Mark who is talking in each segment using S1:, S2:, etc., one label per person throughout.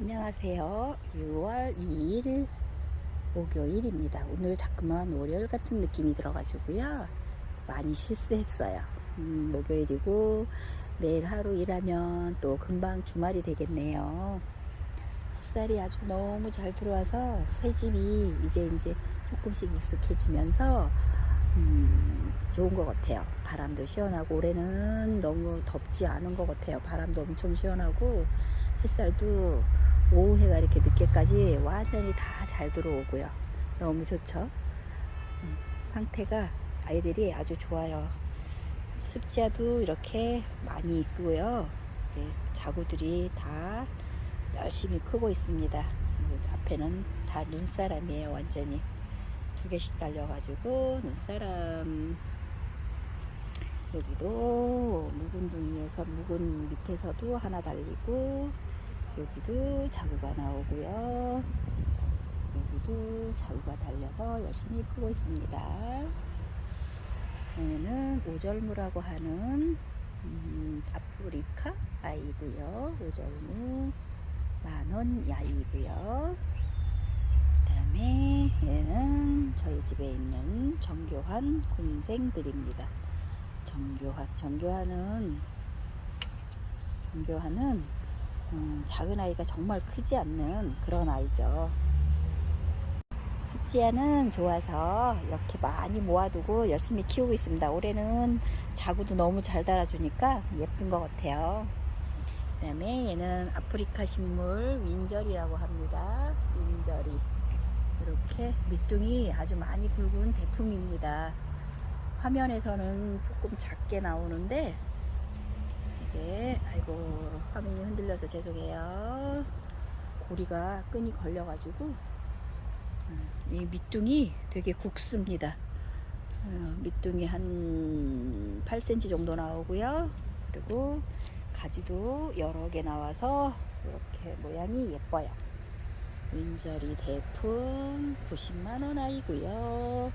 S1: 안녕하세요. 6월 2일 목요일입니다. 오늘 자꾸만 월요일 같은 느낌이 들어가지고요. 많이 실수했어요. 음, 목요일이고 내일 하루 일하면 또 금방 주말이 되겠네요. 햇살이 아주 너무 잘 들어와서 새 집이 이제 이제 조금씩 익숙해지면서 음, 좋은 것 같아요. 바람도 시원하고 올해는 너무 덥지 않은 것 같아요. 바람도 엄청 시원하고 햇살도 오후해가 이렇게 늦게까지 완전히 다 잘 들어오고요. 너무 좋죠. 음, 상태가 아이들이 아주 좋아요. 습지야도 이렇게 많이 있고요. 자구들이 다 열심히 크고 있습니다. 음, 앞에는 다 눈사람이에요, 완전히. 두 개씩 달려가지고 눈사람 여기도 묵은 둥이에서 묵은 밑에서도 하나 달리고 여기도 자구가 나오고요. 여기도 자구가 달려서 열심히 크고 있습니다. 얘는 오절무라고 하는 음, 아프리카 아이고요. 오절무 만원 야이고요. 그 다음에 얘는 저희 집에 있는 정교환 군생들입니다. 정교환 정교환은 정교환은 음, 작은 아이가 정말 크지 않는 그런 아이죠. 습지야는 좋아서 이렇게 많이 모아두고 열심히 키우고 있습니다. 올해는 자구도 너무 잘 달아주니까 예쁜 것 같아요. 그 다음에 얘는 아프리카 식물 윈절이라고 합니다. 윈절이. 이렇게 밑둥이 아주 많이 굵은 대품입니다. 화면에서는 조금 작게 나오는데 이게 아이고 화면이 흔들려서 죄송해요. 고리가 끈이 걸려 가지고 음, 이 밑둥이 되게 굵습니다. 어, 밑둥이 한 8cm 정도 나오고요. 그리고 가지도 여러 개 나와서 이렇게 모양이 예뻐요. 윈저리 대품 90만원 아이고요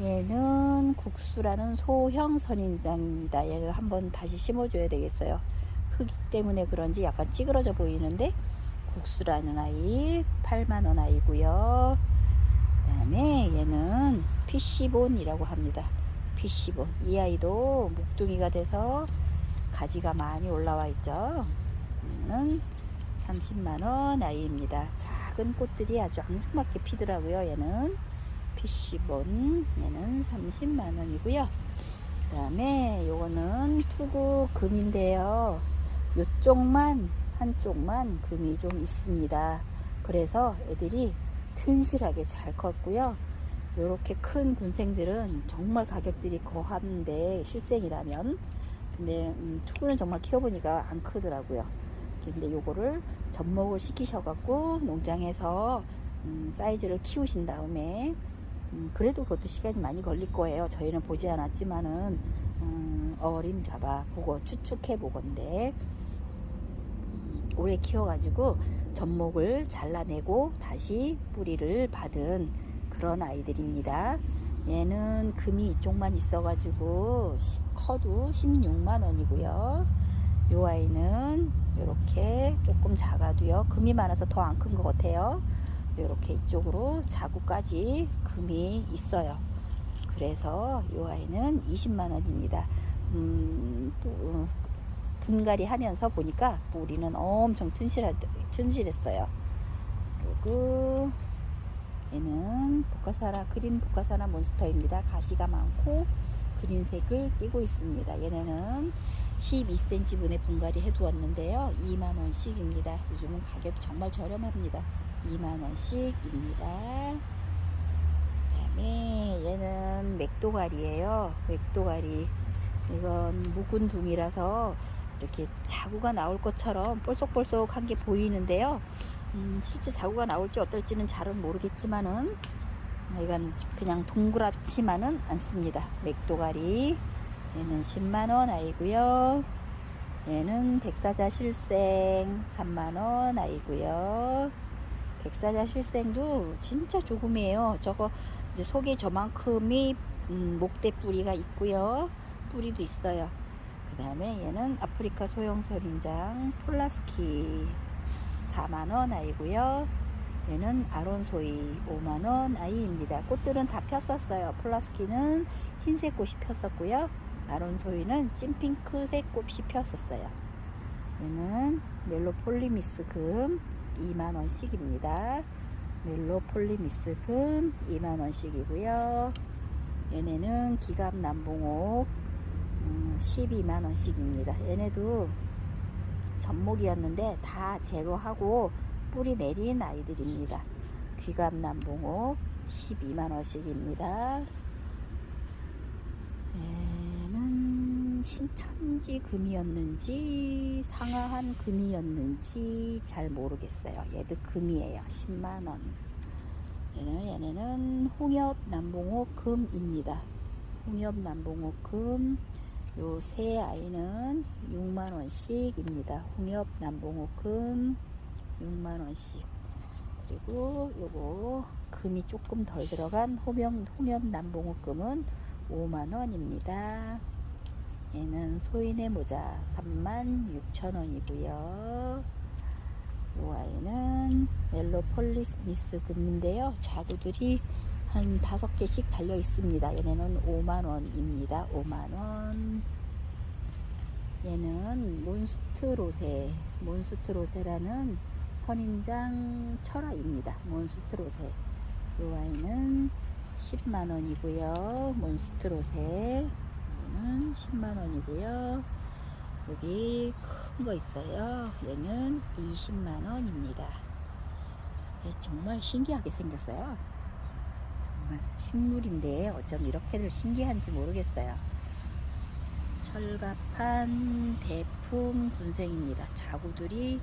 S1: 얘는 국수라는 소형 선인장입니다. 얘를 한번 다시 심어줘야 되겠어요. 흙이 때문에 그런지 약간 찌그러져 보이는데 국수라는 아이 8만원 아이고요. 그 다음에 얘는 피시본이라고 합니다. 피시본. 이 아이도 묵둥이가 돼서 가지가 많이 올라와 있죠. 얘는 30만원 아이입니다. 작은 꽃들이 아주 앙증맞게 피더라고요. 얘는. 피시본 얘는 30만원이고요. 그 다음에 요거는 투구 금인데요. 요쪽만 한쪽만 금이 좀 있습니다. 그래서 애들이 튼실하게 잘 컸고요. 요렇게 큰 군생들은 정말 가격들이 거한데 실생이라면. 근데 음, 투구는 정말 키워보니까 안 크더라고요. 근데 요거를 접목을 시키셔갖고 농장에서 음, 사이즈를 키우신 다음에 음, 그래도 그것도 시간이 많이 걸릴 거예요. 저희는 보지 않았지만은 음, 어림 잡아 보고 추측해 보건데 음, 오래 키워가지고 젖목을 잘라내고 다시 뿌리를 받은 그런 아이들입니다. 얘는 금이 이쪽만 있어가지고 커도 16만 원이고요. 요 아이는 이렇게 조금 작아도요. 금이 많아서 더 안 큰 것 같아요. 이렇게 이쪽으로 자구까지 금이 있어요. 그래서 이 아이는 20만 원입니다. 음, 또, 분갈이 하면서 보니까 뿌리는 엄청 튼실하, 튼실했어요. 그리고 얘는 보카사라 그린 보카사라 몬스터입니다. 가시가 많고 그린색을 띠고 있습니다. 얘네는 12cm 분의 분갈이 해두었는데요. 2만 원씩입니다. 요즘은 가격이 정말 저렴합니다. 2만원씩입니다. 그 다음에 얘는 맥도가리예요. 맥도가리. 이건 묵은 둥이라서 이렇게 자구가 나올 것처럼 볼속볼속한 게 보이는데요. 음, 실제 자구가 나올지 어떨지는 잘은 모르겠지만은 이건 그냥 동그랗지만은 않습니다. 맥도가리. 얘는 10만원 아이고요. 얘는 백사자 실생 3만원 아이고요. 백사자 실생도 진짜 조금이에요. 저거 이제 속에 저만큼이 음, 목대 뿌리가 있고요. 뿌리도 있어요. 그 다음에 얘는 아프리카 소형 설인장 폴라스키 4만원 아이고요. 얘는 아론소이 5만원 아이입니다. 꽃들은 다 폈었어요. 플라스키는 흰색 꽃이 폈었고요. 아론소이는 찐핑크색 꽃이 폈었어요. 얘는 멜로폴리미스 금 2만원씩입니다. 멜로폴리미스 금 2만원씩이고요. 얘네는 기갑 남봉옥 음, 12만원씩입니다. 얘네도 젖목이었는데 다 제거하고 뿌리 내린 아이들입니다. 귀갑 남봉옥 12만원씩입니다. 얘 는 신천지 금이었는지 상하한 금이었는지 잘 모르겠어요. 얘도 금이에요. 10만 원. 얘는, 얘네는 홍엽 남봉옥 금입니다. 홍엽 남봉옥 금. 요 세 아이는 6만 원씩입니다. 홍엽 남봉옥 금 6만 원씩. 그리고 요거 금이 조금 덜 들어간 호명, 홍엽 남봉옥 금은 5만 원입니다. 얘는 소인의 모자 36,000원이고요. 요 아이는 멜로 폴리스 미스 금인데요. 자구들이 한 다섯 개씩 달려 있습니다. 얘네는 5만원입니다. 5만원. 얘는 몬스트로세, 몬스트로세라는 선인장 철화입니다. 몬스트로세. 요 아이는 10만원이고요. 몬스트로세. 얘는 10만원이고요. 여기 큰 거 있어요. 얘는 20만원입니다. 정말 신기하게 생겼어요. 정말 식물인데 어쩜 이렇게들 신기한지 모르겠어요. 철갑한 대풍 군생입니다. 자구들이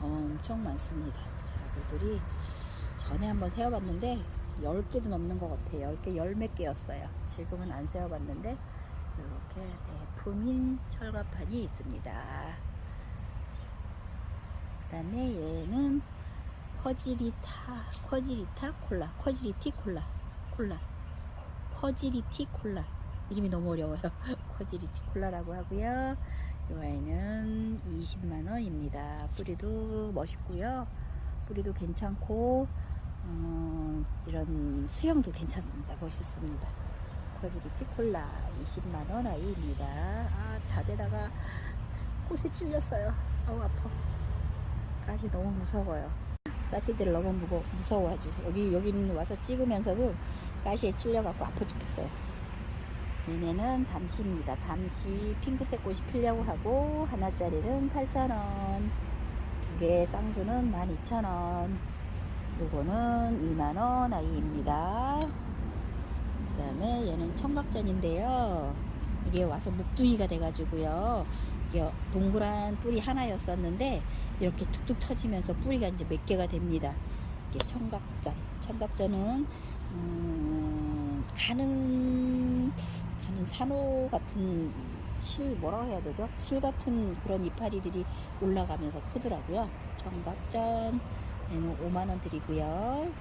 S1: 엄청 많습니다. 자구들이 전에 한번 세어봤는데 10개도 넘는 것 같아요. 10개, 열몇 개였어요. 지금은 안 세어봤는데 이렇게 대품인 철갑판이 있습니다. 그 다음에 얘는 커지리타, 커지리타 콜라, 커지리티 콜라, 콜라, 커지리티 콜라. 이름이 너무 어려워요. 커지리티 콜라라고 하고요. 이 아이는 20만원입니다. 뿌리도 멋있고요. 뿌리도 괜찮고, 어, 이런 수영도 괜찮습니다. 멋있습니다. 커지리티 콜라 20만원 아이입니다. 아, 자대다가 꽃에 찔렸어요. 아우, 아파. 가시 너무 무서워요. 가시들 너무 무거, 무서워가지고. 여기, 여기는 와서 찍으면서도 가시에 찔려갖고 아파 죽겠어요. 얘네는 담시입니다. 담시 핑크색 꽃이 피려고 하고 하나짜리는 8,000원 두 개의 쌍두는 12,000원 요거는 2만원 아이입니다. 그 다음에 얘는 청각전인데요. 이게 와서 묵둥이가 돼가지고요. 이게 동그란 뿌리 하나였었는데 이렇게 툭툭 터지면서 뿌리가 이제 몇 개가 됩니다. 이게 청각전. 청각전은 음, 가는 가는 산호 같은 실 뭐라고 해야 되죠? 실 같은 그런 이파리들이 올라가면서 크더라고요. 청각전 얘는 5만 원 드리고요.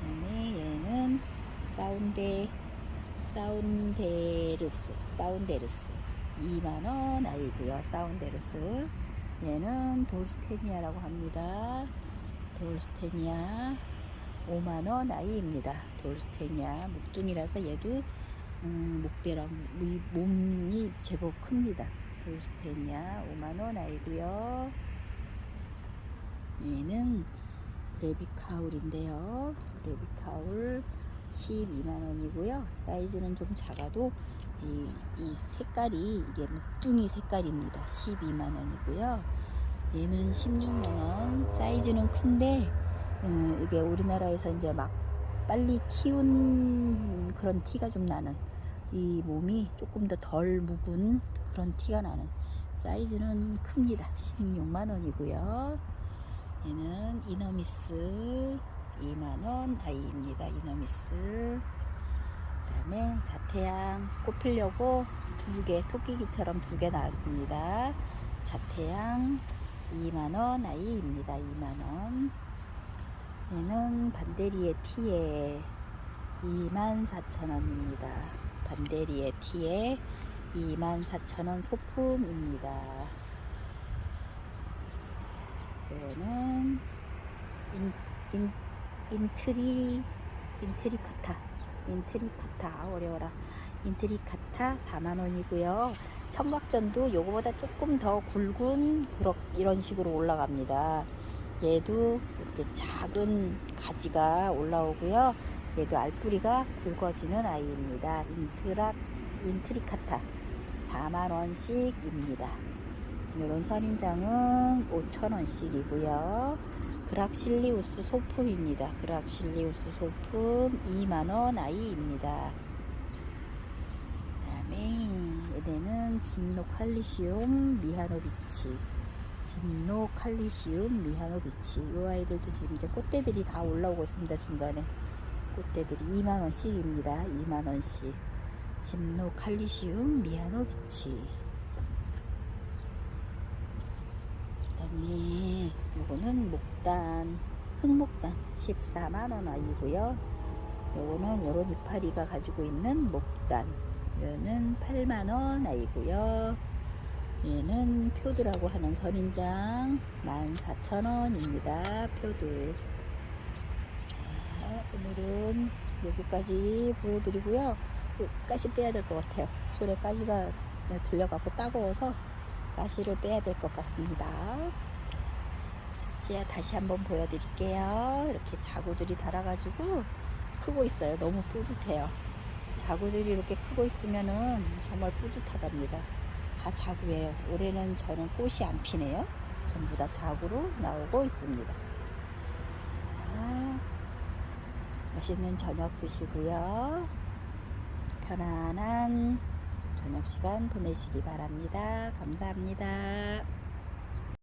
S1: 그다음에 얘는 사운데 사운데르스 사운데르스 2만 원 아이고요. 사운데르스 얘는 돌스테니아라고 합니다. 돌스테니아 5만원 아이입니다. 돌스테니아 묵둥이라서 얘도 음, 목대랑 위- 몸이 제법 큽니다. 돌스테니아 5만원 아이고요. 얘는 브레비카울인데요. 브레비카울 12만원이고요. 사이즈는 좀 작아도 이, 이 색깔이 이게 묵둥이 색깔입니다. 12만원이고요. 얘는 16만원. 사이즈는 큰데 음, 이게 우리나라에서 이제 막 빨리 키운 그런 티가 좀 나는 이 몸이 조금 더 덜 묵은 그런 티가 나는 사이즈는 큽니다. 16만 원이고요. 얘는 이너미스 2만 원 아이입니다. 이너미스. 그 다음에 자태양 꽃 피려고 두개 토끼기처럼 두 개 나왔습니다. 자태양 2만 원 아이입니다. 2만 원. 얘는 반데리의 티에 24,000원입니다. 반데리의 티에 24,000원 소품입니다. 이거는 인, 인, 인트리 인트리카타 인트리카타 아, 어려워라. 인트리카타 4만원이고요. 청각전도 요거보다 조금 더 굵은 그런 이런 식으로 올라갑니다. 얘도 이렇게 작은 가지가 올라오고요. 얘도 알뿌리가 굵어지는 아이입니다. 인트라 인트리카타 4만원씩입니다 이런 선인장은 5천원씩이고요 그락실리우스 소품입니다. 그락실리우스 소품 2만원 아이입니다. 그 다음에 얘네는 진노 칼리시움 미하노비치 진노 칼리시움 미하노비치 이 아이들도 지금 이제 꽃대들이 다 올라오고 있습니다. 중간에 꽃대들이 2만원씩입니다. 2만원씩 진노 칼리시움 미하노비치 그 다음에 요거는 목단 흑목단 14만원 아이고요. 요거는 요런 이파리가 가지고 있는 목단. 얘는 8만원 아이고요. 얘는 표두라고 하는 선인장 14,000원입니다 표두. 자, 오늘은 여기까지 보여드리고요. 그 가시 빼야 될 것 같아요. 가시가 들려가고 따가워서 가시를 빼야 될 것 같습니다. 습지야 다시 한번 보여드릴게요. 이렇게 자구들이 달아가지고 크고 있어요. 너무 뿌듯해요. 자구들이 이렇게 크고 있으면은 정말 뿌듯하답니다. 다 자구예요. 올해는 저는 꽃이 안 피네요. 전부 다 자구로 나오고 있습니다. 자, 맛있는 저녁 드시고요. 편안한 저녁 시간 보내시기 바랍니다. 감사합니다.